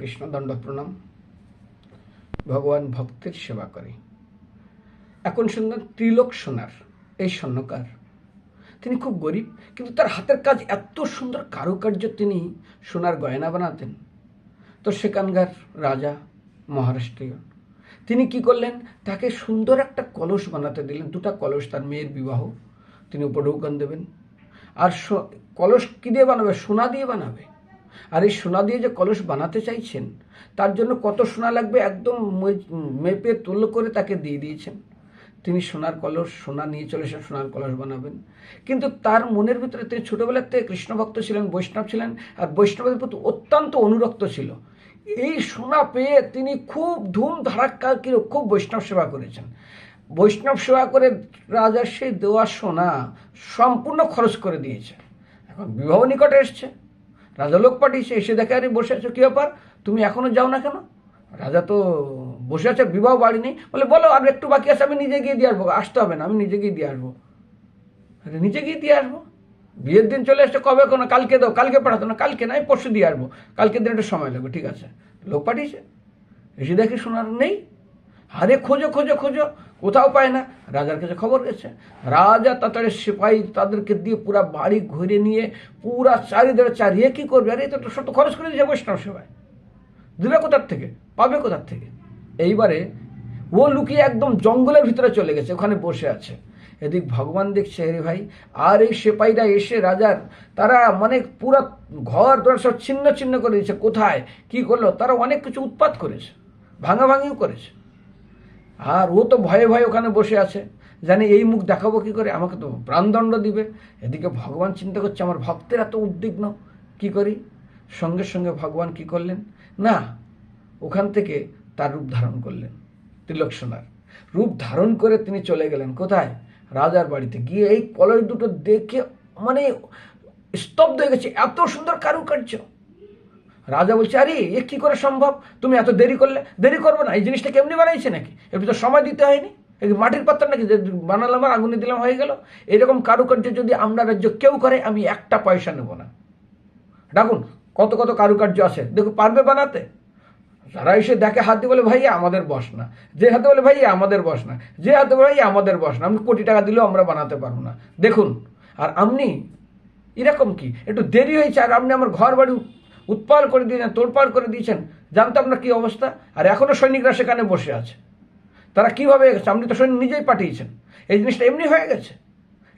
কৃষ্ণ দণ্ড প্রণাম। ভগবান ভক্তের সেবা করে। এখন শুনলেন ত্রিলোক সোনার, এই স্বর্ণকার। তিনি খুব গরিব, কিন্তু তার হাতের কাজ এত সুন্দর কারুকার্য তিনি সোনার গয়না বানাতেন। তো সেখানকার রাজা মহারাষ্ট্রীয়, তিনি কি করলেন? তাকে সুন্দর একটা কলস বানাতে দিলেন, দুটা কলস তার মেয়ের বিবাহ। তিনি উপঢৌকন দেবেন। আর কলস কী দিয়ে বানাবে? সোনা দিয়ে বানাবে। আর এই সোনা দিয়ে যে কলস বানাতে চাইছেন, তার জন্য কত সোনা লাগবে একদম মেপে তুল করে তাকে দিয়ে দিয়েছেন। তিনি সোনার কলস, সোনা নিয়ে চলে এসে সোনার কলস বানাবেন। কিন্তু তার মনের ভিতরে তিনি ছোটবেলার থেকে কৃষ্ণভক্ত ছিলেন, বৈষ্ণব ছিলেন, আর বৈষ্ণবের প্রতি অত্যন্ত অনুরক্ত ছিল। এই সোনা পেয়ে তিনি খুব ধুম ধারাক্কা খুব বৈষ্ণব সেবা করেছেন। বৈষ্ণব সেবা করে রাজার সেই দেওয়া সোনা সম্পূর্ণ খরচ করে দিয়েছে। এখন বিবাহ নিকটে এসছে। রাজা লোক পাঠিয়েছে এসে দেখে, আরে, বসে আছো, কী ব্যাপার? তুমি এখনও যাও না কেন? রাজা তো বসে আছে, বিবাহ বাড়ি নেই। বলে, বলো, আর একটু বাকি আছে, আমি নিজে গিয়ে দিয়ে আসব। আসতে হবে না, আমি নিজে গিয়ে দিয়ে আসব। আরে, নিজে গিয়ে দিয়ে আসব? বিয়ের দিন চলে এসছে, কবে কোনো, কালকে দাও, কালকে পাঠাতো না, কালকে নয়, পরশু দিয়ে আসব। কালকে দিন একটু সময় লাগবে, ঠিক আছে? লোক পাঠিয়েছে এসে দেখে শোনার নেই। আরে, খোঁজো খোঁজো খোঁজো। কোথাও পায় না। রাজার কাছে খবর গেছে। রাজা তাড়াতাড়ি সিপাহী তাদেরকে দিয়ে পুরা বাড়ি ঘুরে নিয়ে পুরা চারিদিকে চারিয়ে কী করবে? আরে তো সত্য খরচ করে দিয়েছে বৈষ্ণব সেবায়। দেবে কোথার থেকে? পাবে কোথার থেকে? এইবারে ও লুকিয়ে একদম জঙ্গলের ভিতরে চলে গেছে, ওখানে বসে আছে। এদিক ভগবান দেখছে রে ভাই, আর এই সেপাইরা এসে রাজার তারা মানে পুরা ঘর দর সব ছিন্ন ছিন্ন করে দিয়েছে। কোথায়? কি করল? তারা অনেক কিছু উৎপাত করেছে, ভাঙাভাঙিও করেছে। আর ও তো ভয়ে ভয়ে ওখানে বসে আছে। জানে এই মুখ দেখাবো কি করে? আমাকে তো প্রাণদণ্ড দিবে। এদিকে ভগবান চিন্তা করছে, আমার ভক্তের এত উদ্বিগ্ন। কি করি? সঙ্গে সঙ্গে ভগবান কি করলেন? না, ওখান থেকে তার রূপ ধারণ করলেন, তিলক সোনার। রূপ ধারণ করে তিনি চলে গেলেন। কোথায়? রাজার বাড়িতে। গিয়ে এই কলস দুটো দেখে মানে স্তব্ধ হয়ে গেছে। এত সুন্দর কারুকার্য। রাজা বলছে, আরে, এ কী করে সম্ভব? তুমি এত দেরি করলে, দেরি করবে না, এই জিনিসটা কেমনি বানাইছে নাকি? এর তো সময় দিতে হয়নি। মাটির পাত্র নাকি যে বানালাম আর আগুনে দিলাম হয়ে গেল। এরকম কারুকার্য যদি আমরা রাজ্য কেউ করে, আমি একটা পয়সা নেব না। ডাকুন, কত কত কারুকার্য আছে? দেখো, পারবে বানাতে? যারা এসে দেখে হাত বলে, ভাইয়া, আমাদের বস না। যে হাতে বলে, ভাইয়া, আমাদের বস না। যে হাতে বলে, ভাইয়া, আমাদের বস না। আমি কোটি টাকা দিলেও আমরা বানাতে পারব না। দেখুন, আর আপনি, এরকম কি? একটু দেরি হয়েছে, আর আপনি আমার ঘর বাড়ি উৎপাল করে দিয়েছেন, তোড়পাড় করে দিয়েছেন। জানতাম না কী অবস্থা। আর এখনও সৈনিকরা সেখানে বসে আছে। তারা কীভাবে গেছে? আপনি তো সৈনিক নিজেই পাঠিয়েছেন। এই জিনিসটা এমনি হয়ে গেছে।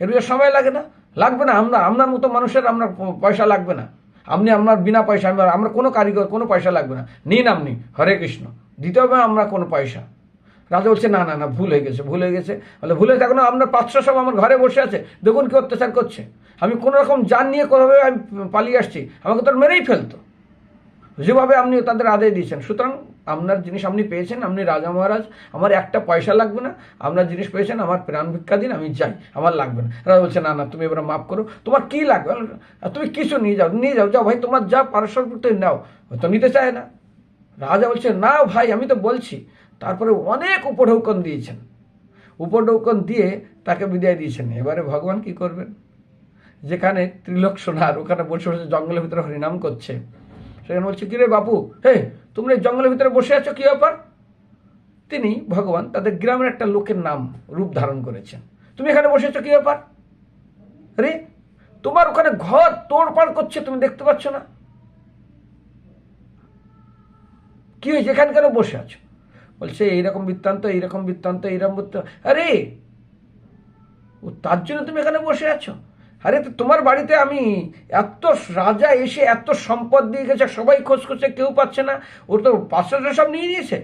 এর সময় লাগে না। লাগবে না। আমরা, আপনার মতো মানুষের আপনার পয়সা লাগবে না। আপনি আপনার বিনা পয়সা, আমরা আমরা কোনো কারিগর, কোনো পয়সা লাগবে না। নিন আপনি। হরে কৃষ্ণ। দিতে হবে আমরা কোনো পয়সা। রাজা বলছে, না না না, ভুল হয়ে গেছে, ভুল হয়ে গেছে। বলে, ভুল হয়ে থাকো না আপনার পাঁচশো সব আমার ঘরে বসে আছে। দেখুন কি অত্যাচার করছে। আমি কোনো রকম যান নিয়ে কোনোভাবে আমি পালিয়ে আসছি, আমাকে তো মেরেই ফেলতো। যেভাবে আপনি তাদের আদায় দিয়েছেন। সুতরাং আপনার জিনিস আপনি পেয়েছেন, আপনি রাজা মহারাজ, আমার একটা পয়সা লাগবে না, আপনার জিনিস পেয়েছেন, আমার প্রাণ ভিক্ষা দিন, আমি যাই, আমার লাগবে না। রাজা বলছে, না না, তুমি এবার মাফ করো। তোমার কী লাগবে? তুমি কিছু নিয়ে যাও নিয়ে যাও যাও, ভাই, তোমার যা পারস্পরিক নাও তো নিতে চায় না। রাজা বলছে, না, ভাই, আমি তো বলছি। তারপরে অনেক উপঢৌকন দিয়েছেন। উপঢৌকন দিয়ে তাকে বিদায় দিয়েছেন। এবারে ভগবান কি করবেন? যেখানে ত্রিলোক সোনার, ওখানে বসে বসে জঙ্গলের ভিতরে হরিনাম করছে। সেখানে বলছে, কিরে বাপু হে তোমরা এই জঙ্গলের ভিতরে বসে আছো, কি ব্যাপার? তিনি, ভগবান, তাদের গ্রামের একটা লোকের নাম, রূপ ধারণ করেছেন। তুমি এখানে বসে আছো, কি ব্যাপার? আরে, তোমার ওখানে ঘর তোড়পাড় করছে, তুমি দেখতে পাচ্ছ না? কি হয়েছে? এখানে কেন বসে আছো? বলছে, এইরকম বৃত্তান্ত এইরকম বৃত্তান্ত এইরকম বৃত্তান্ত আরে, ও তার জন্য তুমি এখানে বসে আছো? আরে তো তোমার বাড়িতে আমি এত রাজা এসে এত সম্পদ দিয়ে গেছে, সবাই খোঁজ করছে, কেউ পাচ্ছে না। ওর তো পাঁচশো সব নিয়ে নিয়েছে।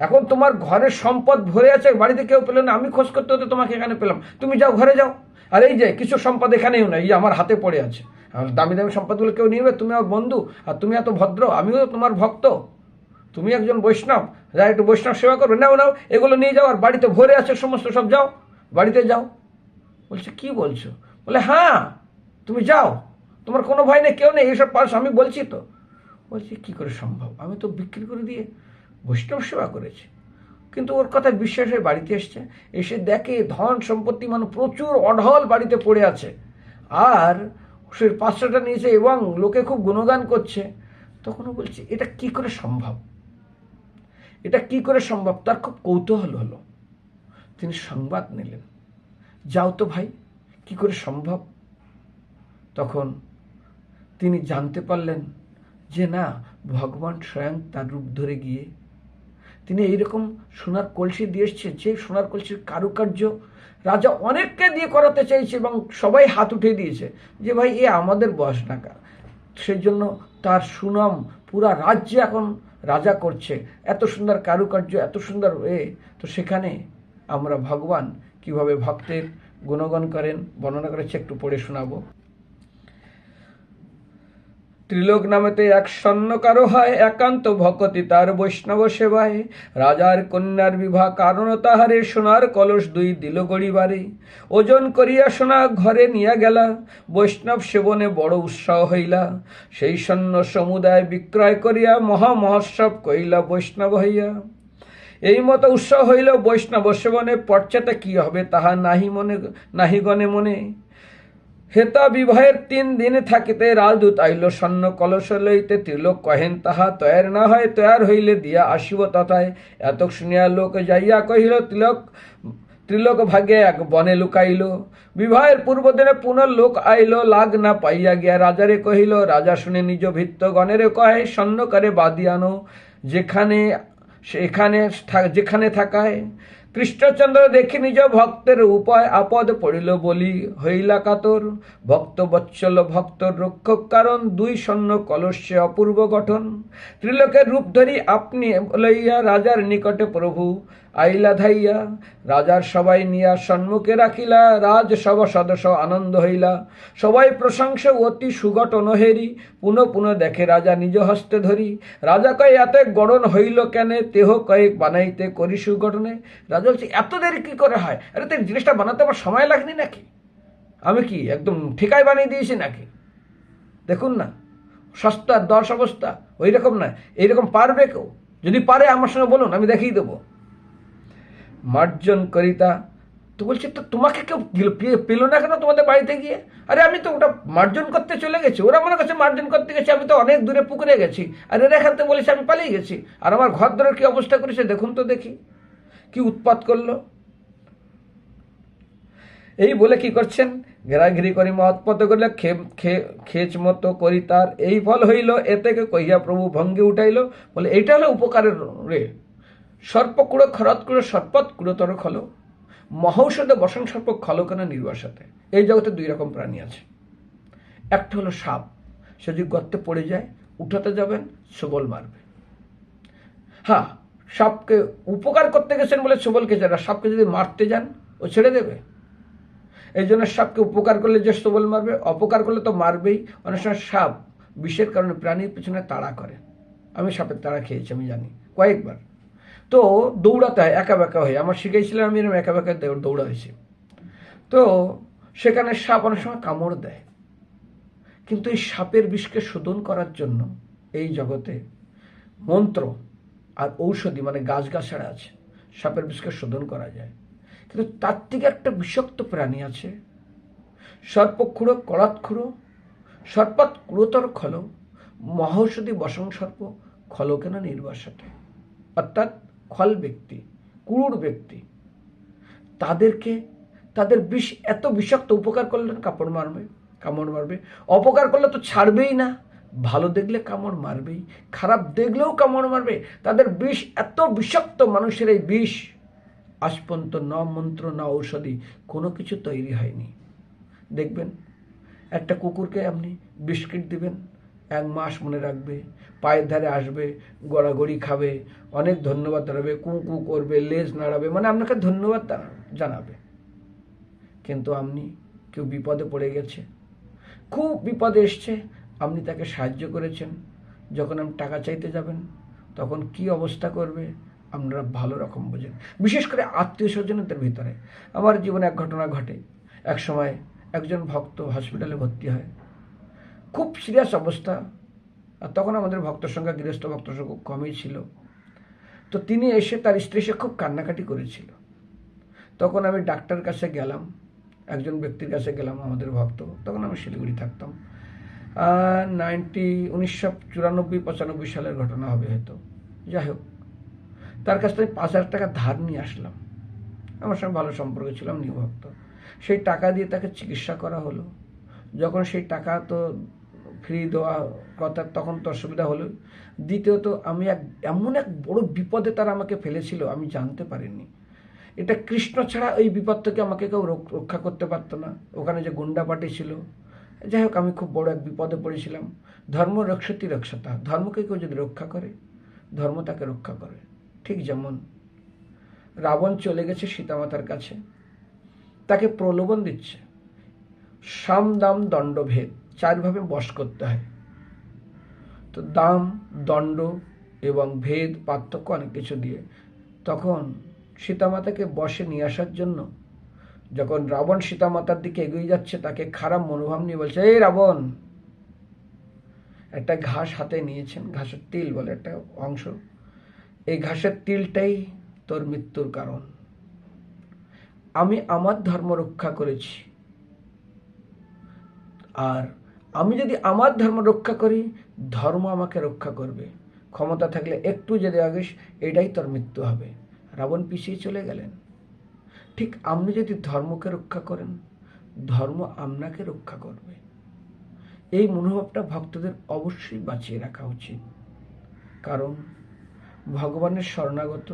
এখন তোমার ঘরের সম্পদ ভরে আছে, বাড়িতে কেউ পেল না, আমি খোঁজ করতে হতে তোমাকে এখানে পেলাম। তুমি যাও, ঘরে যাও। আর এই যে, কিছু সম্পদ এখানেও না এই আমার হাতে পড়ে আছে। দামি দামি সম্পদগুলো কেউ নিবে, তুমি আমার বন্ধু, আর তুমি এত ভদ্র, আমিও তোমার ভক্ত। তুমি একজন বৈষ্ণব যা একটু বৈষ্ণব সেবা করবে, নাও নাও, এগুলো নিয়ে যাও, আর বাড়িতে ভরে আছে, সমস্ত সব যাও, বাড়িতে যাও। বলছে, কি বলছো? বলে হ্যাঁ তুমি যাও। তোমার কোনো ভয় নেই, কেউ নেই এইসব পাশ আমি বলছি তো। বলছি, কি করে সম্ভব? আমি তো বিক্রি করে দিয়ে বৈষ্ণব সেবা করেছি। কিন্তু ওর কথা বিশ্বাস হয়ে বাড়িতে এসছে। এসে দেখে ধন সম্পত্তি মানে প্রচুর অঢল বাড়িতে পড়ে আছে। আর সে পাঁচশোটা নিয়েছে এবং লোকে খুব গুণগান করছে। তখনও বলছে, এটা কি করে সম্ভব? এটা কি করে সম্ভব? তার খুব কৌতূহল হলো। তিনি সংবাদ নিলেন। যাও তো ভাই, কি করে সম্ভব? তখন তিনি জানতে পারলেন যে না, ভগবান স্বয়ং তার রূপ ধরে গিয়ে তিনি এইরকম সোনার কলসি দিয়ে এসছে, যে সোনার কলসির কারুকার্য রাজা অনেককে দিয়ে করাতে চাইছে এবং সবাই হাত উঠে দিয়েছে যে ভাই, এ আমাদের বয়স নাকা সেই জন্য তার সুনাম পুরা রাজ্যে এখন রাজা করছে। এত সুন্দর কারুকার্য, এত সুন্দর এ, তো সেখানে আমরা ভগবান কীভাবে ভক্তের গুণগণ করেন, বর্ণনা করেছে, একটু পড়ে শোনাবো। ত্রিলোক নামেতে এক স্বর্ণকারো হয়, একান্ত ভকতি তার বৈষ্ণব সেবায়। রাজার কন্যার বিবাহ কারণ তাহারে সোনার কলস দুই দিল গড়িবারে। ওজন করিয়া সোনা ঘরে নিয়া গেলা, বৈষ্ণব সেবনে বড় উৎসাহ হইলা। সেই স্বর্ণ সমুদায় বিক্রয় করিয়া মহা মহোৎসব কইলা বৈষ্ণব হইয়া। এই মতো উৎসাহ হইল বৈষ্ণব সেবনে পশ্চাতে কি হবে তাহা নাহি মনে, নাহি গণে মনে। হেতা বিবাহের তিন দিন থাকিতে রাজদূত আইল, স্বর্ণ কলস লইতে ত্রিলোক কহেন, তাহা তয়ার না হয় তয়ার হইলে দিয়া আসিব তথায়। এত শুনিয়া লোক যাইয়া কহিল তিলক ত্রিলোক ভাগে এক বনে লুকাইল। বিবাহের পূর্বদিনে পুনঃ লোক আইল, লাগ না পাইয়া গিয়া রাজারে কহিল, রাজা শুনে নিজ ভিত্ত গণেরে কহে স্বর্ণকারে বাদিয়ানো যেখানে সেখানে যেখানে থাকায় কৃষ্ণচন্দ্র দেখি নিজ ভক্তের উপায় আপদ পড়িল বলি হইলা কাতর। ভক্ত বৎসল ভক্ত রক্ষক কারণ দুই স্বর্ণ কলস্যে অপূর্ব গঠন। ত্রিলোকের রূপ ধরি আপনি লইয়া, রাজার নিকটে প্রভু আইলা ধাইয়া। রাজার সবাই নিয়া সম্মুখে রাখিলা, রাজ সব সদস্য আনন্দ হইলা। সবাই প্রশংসা অতি সুগঠন হেরি পুনঃ পুনঃ দেখে রাজা নিজ হস্তে ধরি। রাজা কয়, এত গড়ন হইল কেনে? তেহ কয়েক বানাইতে করি সুগঠনে রাজা বলছে, এত দেরি কি করে হয়? আরে তো জিনিসটা বানাতে আমার সময় লাগেনি নাকি? আমি কি একদম ঠিকায় বানিয়ে দিয়েছি নাকি? দেখুন না, সস্তা, দশ অবস্থা ওই রকম না, এইরকম পারবে কেউ? যদি পারে আমার সঙ্গে বলুন, আমি দেখিয়ে দেবো। মার্জন করিতা, তো বলছি, তো তোমাকে কেউ পেল না কেন তোমাদের বাড়িতে গিয়ে? আরে আমি তো ওটা মার্জন করতে চলে গেছি, ওরা মনে করছে মার্জন করতে গেছি, আমি তো অনেক দূরে পুকুরে গেছি। আর এরা এখান থেকে বলেছে, আমি পালিয়ে গেছি। আর আমার ঘর ধরে কি অবস্থা করেছে, দেখুন তো দেখি। উৎপাত করল? এই বলে কি করছেন? ঘেরাঘিরি করি মহৎপদ করলে খেচ মতো করি তার। এই ফল হইল, এ থেকে কহিয়া প্রভু ভঙ্গি উঠাইল। বলে, এইটা হলো উপকারের রে। সর্প কুড়ো খরত কুড়ো সর্পত কুড়োতর খলো। মহৌষধে বসন সর্প খলকনা নির্বাসাতে? এই জগতে দুই রকম প্রাণী আছে। একটা হলো সাপ। সে যদি গর্তে পড়ে যায়, উঠাতে যাবেন, সবল মারবে। হ্যাঁ সাপকে উপকার করতে গেছেন বলে সবলকে যারা সাপকে যদি মারতে যান, ও ছেড়ে দেবে। এই জন্য সাপকে উপকার করলে যে সবল মারবে, অপকার করলে তো মারবেই। অনেক সময় সাপ বিষের কারণে প্রাণীর পিছনে তাড়া করে। আমি সাপের তাড়া খেয়েছি, আমি জানি। কয়েকবার। তো দৌড়াতে হয়, একা বেঁকা হয়ে। আমার শিখেছিলাম আমি এরকম একা বেঁকা দৌড়া হয়েছি। তো সেখানে সাপ অনেক সময় কামড় দেয়। কিন্তু এই সাপের বিষকে শোধন করার জন্য এই জগতে মন্ত্র আর ঔষধি মানে গাছগাছাড়া আছে, সাপের বিষকে শোধন করা যায়। কিন্তু তার থেকে একটা বিষাক্ত প্রাণী আছে। সর্পক্ষুড়ো করাতক্ষুড়ো সর্পাত ক্রোতর খল, মহৌষধি বসং সর্প খলকেন নির্বাসতে? অর্থাৎ খল ব্যক্তি, কুরুর ব্যক্তি। তাদেরকে, তাদের বিষ এত বিষাক্ত উপকার করলেন, কাপড় মারবে, কামড় মারবে। অপকার করলে তো ছাড়বেই না। ভালো দেখলে কামড় মারবেই, খারাপ দেখলেও কামড় মারবে। তাদের বিষ, এত বিষাক্ত মানুষের এই বিষ। আজ পর্যন্ত ন মন্ত্র, না ঔষধি কোনো কিছু তৈরি হয়নি। দেখবেন, একটা কুকুরকে আপনি বিস্কিট দিবেন, এক মাস মনে রাখবে, পায়ের ধারে আসবে, গড়াগড়ি খাবে, অনেক ধন্যবাদ জানাবে কু কু করবে, লেজ নাড়াবে মানে আপনাকে ধন্যবাদ জানাবে। কিন্তু আপনি কেউ বিপদে পড়ে গেছে, খুব বিপদে এসছে আপনি তাকে সাহায্য করেছেন, যখন আপনি টাকা চাইতে যাবেন, তখন কি অবস্থা করবে, আপনারা ভালো রকম বোঝেন। বিশেষ করে আত্মীয় স্বজনদের ভিতরে। আমার জীবনে এক ঘটনা ঘটে। এক সময় একজন ভক্ত হসপিটালে ভর্তি হয়। খুব সিরিয়াস অবস্থা। আর তখন আমাদের ভক্ত সংখ্যা, গৃহস্থ ভক্ত সংখ্যা কমই ছিল। তো তিনি এসে তার স্ত্রী সে খুব কান্নাকাটি করেছিল। তখন আমি ডাক্তার কাছে গেলাম। একজন ব্যক্তির কাছে গেলাম আমাদের ভক্ত। তখন আমি শিলিগুড়ি থাকতাম। নাইনটি, উনিশশো চুরানব্বই, পঁচানব্বই সালের ঘটনা হবে হয়তো। যাই হোক, তার কাছ থেকে পাঁচ হাজার টাকা ধার নিয়ে আসলাম। আমার সঙ্গে ভালো সম্পর্ক ছিল, আমি নিভক্ত সেই টাকা দিয়ে তাকে চিকিৎসা করা হলো। যখন সেই টাকা তো ফ্রি দেওয়া কথা, তখন তো অসুবিধা হলো। দ্বিতীয়ত, আমি এক, এমন এক বড় বিপদে তারা আমাকে ফেলেছিল, আমি জানতে পারিনি। এটা কৃষ্ণ ছাড়া ওই বিপদ থেকে আমাকে কেউ রক- রক্ষা করতে পারতো না। ওখানে যে গুন্ডা পার্টি ছিল যাই হোক আমি খুব বড় এক বিপদে পড়েছিলাম। ধর্ম রক্ষতি রক্ষতা, ধর্মকে কেউ যদি রক্ষা করে, ধর্ম তাকে রক্ষা করে। ঠিক যেমন রাবণ চলে গেছে সীতামাতার কাছে, তাকে প্রলোভন দিচ্ছে। সাম দাম দণ্ডভেদ চারভাবে বশ করতে হয়। তো দাম, দণ্ড এবং ভেদ, পার্থক্য অনেক কিছু দিয়ে তখন সীতামাতাকে বসে নিয়ে আসার জন্য যখন রাবণ সীতামাতার দিকে এগিয়ে যাচ্ছে, তাকে খারাপ মনোভাব নিয়ে বলছে, এই রাবণ! একটা ঘাস হাতে নিয়েছেন, ঘাসের তিল বলে একটা অংশ। এই ঘাসের তিলটাই তোর মৃত্যুর কারণ। আমি আমার ধর্ম রক্ষা করেছি। আর আমি যদি আমার ধর্ম রক্ষা করি, ধর্ম আমাকে রক্ষা করবে। ক্ষমতা থাকলে একটু যদি আগিস এটাই তোর মৃত্যু হবে। রাবণ পিছিয়ে চলে গেলেন। ঠিক আপনি যদি ধর্মকে রক্ষা করেন, ধর্ম আপনাকে রক্ষা করবে। এই মনোভাবটা ভক্তদের অবশ্যই বাঁচিয়ে রাখা উচিত। কারণ ভগবানের শরণাগত,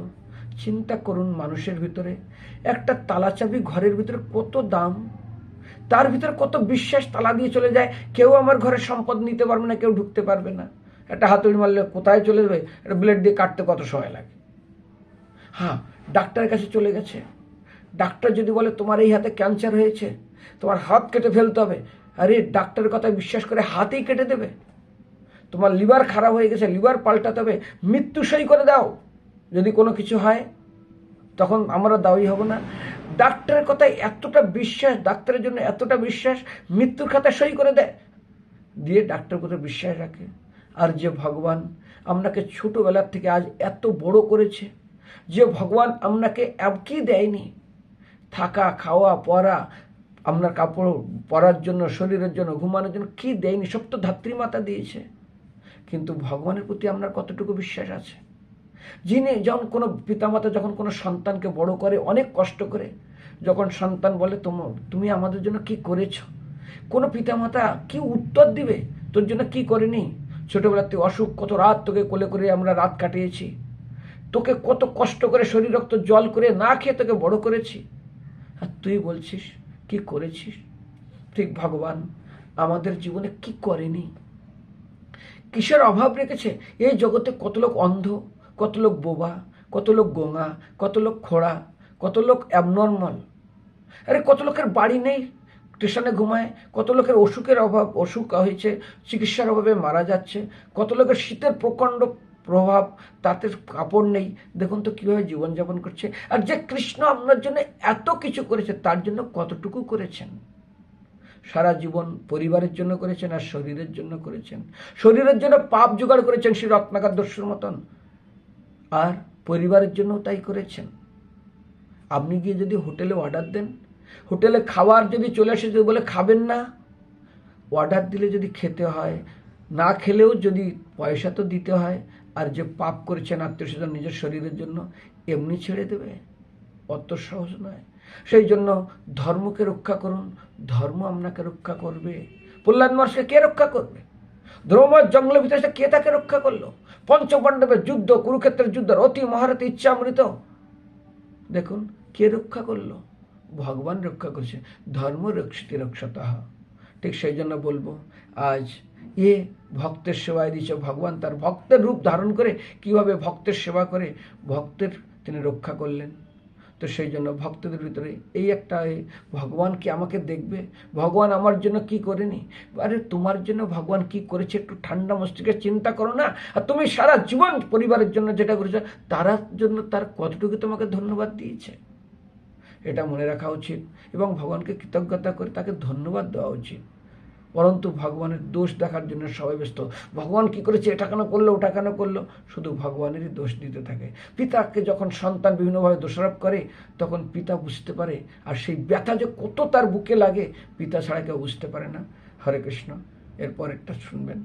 চিন্তা করুন মানুষের ভিতরে, একটা তালাচাবি ঘরের ভিতরে কত দাম, তার ভিতরে কত বিশ্বাস তালা দিয়ে চলে যায়, কেউ আমার ঘরের সম্পদ নিতে পারবে না, কেউ ঢুকতে পারবে না। একটা হাতুড়ি মারলে কোথায় চলে যাবে? একটা ব্লেড দিয়ে কাটতে কত সময় লাগে। হ্যাঁ ডাক্তারের কাছে চলে গেছে। ডাক্তার যদি বলে, তোমার এই হাতে ক্যান্সার হয়েছে, তোমার হাত কেটে ফেলতে হবে। আরে, ডাক্তারের কথায় বিশ্বাস করে হাতেই কেটে দেবে। তোমার লিভার খারাপ হয়ে গেছে, লিভার পাল্টাতে হবে, মৃত্যু সই করে দাও। যদি কোনো কিছু হয়, তখন আমরা দায়ী হব না। ডাক্তারের কথায় এতটা বিশ্বাস, ডাক্তারের জন্য এতটা বিশ্বাস, মৃত্যুর খাতায় সই করে দেয়। দিয়ে ডাক্তার কথা বিশ্বাস রাখে। আর যে ভগবান আপনাকে ছোটোবেলার থেকে আজ এত বড় করেছে, যে ভগবান আপনাকে কি দেয়নি থাকা, খাওয়া পরা আপনার কাপড় পরার জন্য, শরীরের জন্য, ঘুমানোর জন্য কি দেয়নি? সব তো ধাত্রী মাতা দিয়েছে। কিন্তু ভগবানের প্রতি আপনার কতটুকু বিশ্বাস আছে? যিনি যখন কোনো পিতামাতা যখন কোনো সন্তানকে বড় করে, অনেক কষ্ট করে, যখন সন্তান বলে তোমার তুমি আমাদের জন্য কি করেছ? কোনো পিতামাতা কি উত্তর দিবে? তোর জন্য কি করেনি? ছোটবেলার থেকে অসুখ, কত রাত তোকে কোলে করে আমরা রাত কাটিয়েছি। তোকে কত কষ্ট করে শরীর রক্ত জল করে না খেয়ে তোকে বড় করেছি। তুই বলছিস? কি করেছিস? ঠিক ভগবান, আমাদের জীবনে কি করেনি? কিসের অভাব রেখেছে? এই জগতে কত লোক অন্ধ, কত লোক বোবা, কত লোক গোঙা, কত লোক খোড়া, কত লোক অ্যাবনর্মাল আরে কত লোকের বাড়ি নেই, স্টেশনে ঘুমায়, কত লোকের অসুখের অভাব, অসুখ হয়েছে, চিকিৎসার অভাবে মারা যাচ্ছে, কত লোকের শীতের প্রকাণ্ড প্রভাব, তাতে কাপড় নেই। দেখুন তো কীভাবে জীবনযাপন করছে। আর যে কৃষ্ণ আপনার জন্য এত কিছু করেছে, তার জন্য কতটুকু করেছেন? সারা জীবন পরিবারের জন্য করেছেন আর শরীরের জন্য করেছেন। শরীরের জন্য পাপ জোগাড় করেছেন শ্রী রত্নাকার দস্যুর মতন। আর পরিবারের জন্য তাই করেছেন। আপনি গিয়ে যদি হোটেলে অর্ডার দেন, হোটেলে খাবার যদি চলে আসে, যদি বলে খাবেন না, অর্ডার দিলে যদি খেতে হয়, না খেলেও যদি পয়সা তো দিতে হয় আর যে পাপ করেছেন আত্মীয় স্বজন নিজের শরীরের জন্য, এমনি ছেড়ে দেবে? অত সহজ নয়। সেই জন্য ধর্মকে রক্ষা করুন, ধর্ম আপনাকে রক্ষা করবে। প্রহ্লাদ মহর্ষিকে কে রক্ষা করবে? দ্রৌমর জঙ্গলের ভিতরে কে তাকে রক্ষা করল? পঞ্চপাণ্ডবের যুদ্ধ, কুরুক্ষেত্রের যুদ্ধ অতি মহারথী ইচ্ছামৃত। দেখুন, কে রক্ষা করল? ভগবান রক্ষা করছে। ধর্ম রক্ষিতে রক্ষতা ঠিক সেই জন্য বলব, আজ এ ভক্তের সেবায় দিচ্ছে ভগবান তার ভক্তের রূপ ধারণ করে কীভাবে ভক্তের সেবা করে? ভক্তের তিনি রক্ষা করলেন। তো সেই জন্য ভক্তদের ভিতরে এই একটা ভগবান কি আমাকে দেখবে? ভগবান আমার জন্য কি করেনি? আরে তোমার জন্য ভগবান কি করেছে একটু ঠান্ডা মস্তিষ্কে চিন্তা করো না। আর তুমি সারা জীবন পরিবারের জন্য যেটা করেছ তার জন্য তার কতটুকু তোমাকে ধন্যবাদ দিয়েছে? এটা মনে রাখা উচিত এবং ভগবানকে কৃতজ্ঞতা করে তাকে ধন্যবাদ দেওয়া উচিত। পরন্তু ভগবানের দোষ দেখার জন্য সবাই ব্যস্ত। ভগবান কি করেছে? এটা কেন করল? ওটা কেন করল? শুধু ভগবানেরই দোষ দিতে থাকে। পিতাকে যখন সন্তান বিভিন্নভাবে দোষারোপ করে, তখন পিতা বুঝতে পারে। আর সেই ব্যথা যে কত তার বুকে লাগে, পিতা ছাড়া কেউ বুঝতে পারে না। হরে কৃষ্ণ। এরপর একটা শুনবেন।